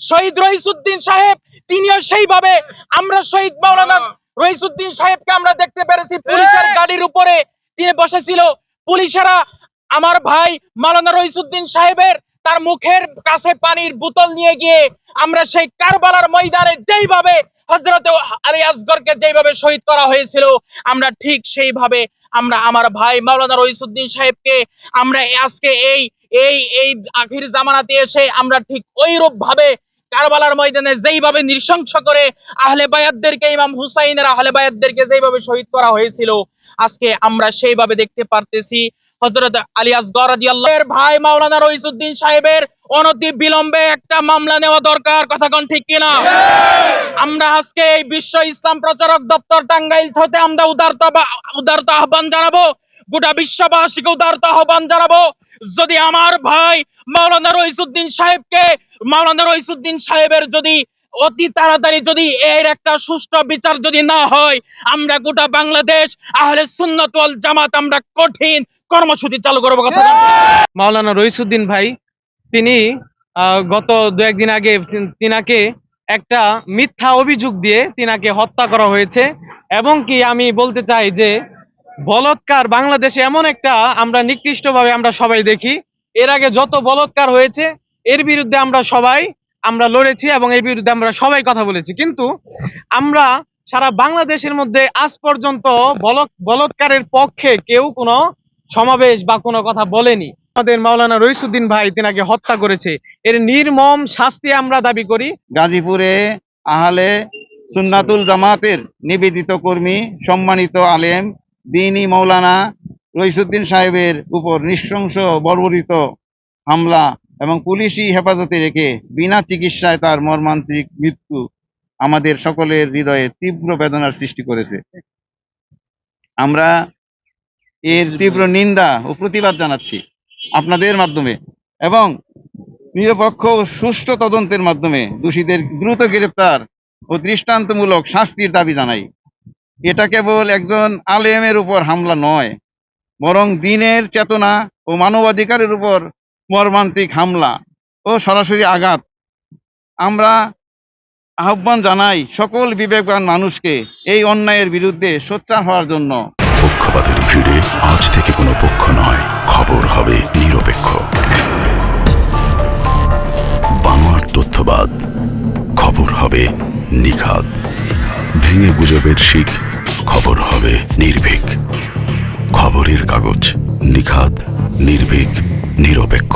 শহীদ রইসুদ্দিন সাহেব তিনিও সেইভাবে। আমরা শহীদ মাওলানা রইসুদ্দিন সাহেবকে আমরা দেখতে পেরেছি পুলিশের গাড়ির উপরে। তিনি বসেছিল। পুলিশেরা আমার ভাই মাওলানা রইসুদ্দিন সাহেবের তার মুখের কাছে পানির বোতল নিয়ে গিয়ে আমরা সেই কারবালার ময়দানে যেইভাবে হজরত আলী আসগরকে যেইভাবে শহীদ করা হয়েছিল আমরা ঠিক সেইভাবে আমরা আমার ভাই মাওলানা রইসুদ্দিন সাহেবকে আমরা আজকে এই এই এই আখির জামানাতে এসে আমরা ঠিক ওইরূপ ভাবে কারবালার ময়দানে যেইভাবে নৃশংস করে আহলে বায়াতদেরকে ইমাম হুসাইনের আহলে বায়াতদেরকে যেইভাবে শহীদ করা হয়েছিল, আজকে আমরা সেইভাবে দেখতে পারতেছি। হযরত আলী আসগর ভাই মাওলানা রইসুদ্দিন সাহেবের অনতি বিলম্বে একটা মামলা নেওয়া দরকার, কথা কোন ঠিক কিনা? আমরা আজকে এই বিশ্ব ইসলাম প্রচারক দপ্তর টাঙ্গাইল হতে আমরা উদারতা উদারত আহ্বান জানাব। গোটা বিশ্ববাসীকে উদারত আহ্বান জানাব যদি আমার ভাই মাওলানা রইসুদ্দিন সাহেবকে, মাওলানা রইসুদ্দিন সাহেবের যদি অতি তাড়াতাড়ি যদি এর একটা সুষ্ঠু বিচার যদি না হয়, আমরা গোটা বাংলাদেশ, আহলে সুন্নাত ওয়াল জামাত, আমরা কঠিন কর্মসূচি চালু করব কথা। মাওলানা রইসুদ্দিন ভাই, তিনি গত দু একদিন আগে তিনাকে একটা মিথ্যা অভিযোগ দিয়ে তিনাকে হত্যা করা হয়েছে এবং কি আমি বলতে চাই যে বলৎকার বাংলাদেশে এমন একটা আমরা নিকৃষ্টভাবে আমরা সবাই দেখি। এর আগে যত বলৎকার হয়েছে, এর বিরুদ্ধে আমরা সবাই, আমরা লড়েছি এবং এর বিরুদ্ধে আমরা সবাই কথা বলেছি। কিন্তু আমরা সারা বাংলাদেশের মধ্যে আজ পর্যন্ত বলৎ, বলৎকারের পক্ষে কেউ কোনো সমাবেশ বা কোনো কথা বলেনি। আমাদের মাওলানা রইসুদ্দিন ভাই তিনাকে হত্যা করেছে। এর নির্মম শাস্তি আমরা দাবি করি। গাজীপুরে আহলে সুন্নাতুল জামাতের নিবেদিত কর্মী সম্মানিত আলেম দিনী মৌলানা রইসুদ্দিন সাহেবের উপর নৃশংস বর্বরিত হামলা এবং পুলিশি হেফাজতে রেখে বিনা চিকিৎসায় তার মর্মান্তিক মৃত্যু আমাদের সকলের হৃদয়ে তীব্র বেদনার সৃষ্টি করেছে। আমরা এর তীব্র নিন্দা ও প্রতিবাদ জানাচ্ছি আপনাদের মাধ্যমে এবং নিরপেক্ষ সুষ্ঠু তদন্তের মাধ্যমে দোষীদের দ্রুত গ্রেপ্তার ও দৃষ্টান্তমূলক শাস্তির দাবি জানাই। এটা কেবল একজন আলেমের উপর হামলা নয়, বরং দিনের চেতনা ও মানবাধিকারের উপর মর্মান্তিক হামলা ও সরাসরি আঘাত। আমরা আহ্বান জানাই সকল বিবেকবান মানুষকে এই অন্যায়ের বিরুদ্ধে সোচ্চার হওয়ার জন্য। পক্ষপাতের ভিড়ে আজ থেকে কোনো পক্ষ নয়, খবর হবে নিরপেক্ষ। বানোয়ার তথ্যবাদ, খবর হবে নিখাদ ভেঙে গুজবের শিখ খবর হবে নির্ভীক। খবরের কাগজ নিখাদ নির্ভীক নিরপেক্ষ।